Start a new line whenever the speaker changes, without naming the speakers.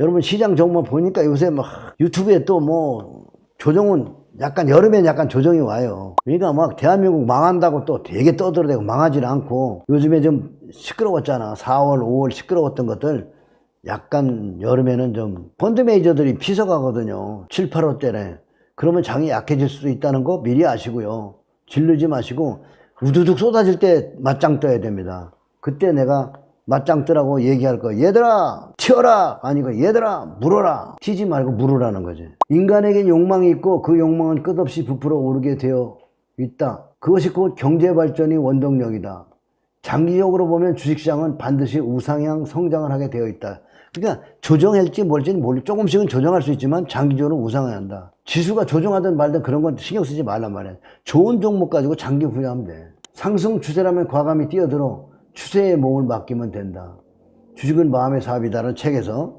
여러분 시장 정보 보니까 요새 막 유튜브에 또 뭐 조정은 약간 여름엔 약간 조정이 와요. 그러니까 막 대한민국 망한다고 또 되게 떠들어대고 망하지 않고 요즘에 좀 시끄러웠잖아. 4월, 5월 시끄러웠던 것들 약간 여름에는 좀 펀드 메이저들이 피서가거든요. 7, 8월 때에. 그러면 장이 약해질 수도 있다는 거 미리 아시고요. 질르지 마시고 우두둑 쏟아질 때 맞짱 떠야 됩니다. 그때 내가 맞짱 뜨라고 얘기할 거. 얘들아, 튀어라! 아니고 얘들아, 물어라! 튀지 말고 물으라는 거지. 인간에겐 욕망이 있고 그 욕망은 끝없이 부풀어 오르게 되어 있다. 그것이 곧 경제 발전이 원동력이다. 장기적으로 보면 주식시장은 반드시 우상향 성장을 하게 되어 있다. 그러니까 조정할지 뭘지는 모르 조금씩은 조정할 수 있지만 장기적으로 우상향한다. 지수가 조정하든 말든 그런 건 신경 쓰지 말란 말이야. 좋은 종목 가지고 장기 후회하면 돼. 상승 추세라면 과감히 뛰어들어 추세에 몸을 맡기면 된다. 주식은 마음의 사업이다라는 책에서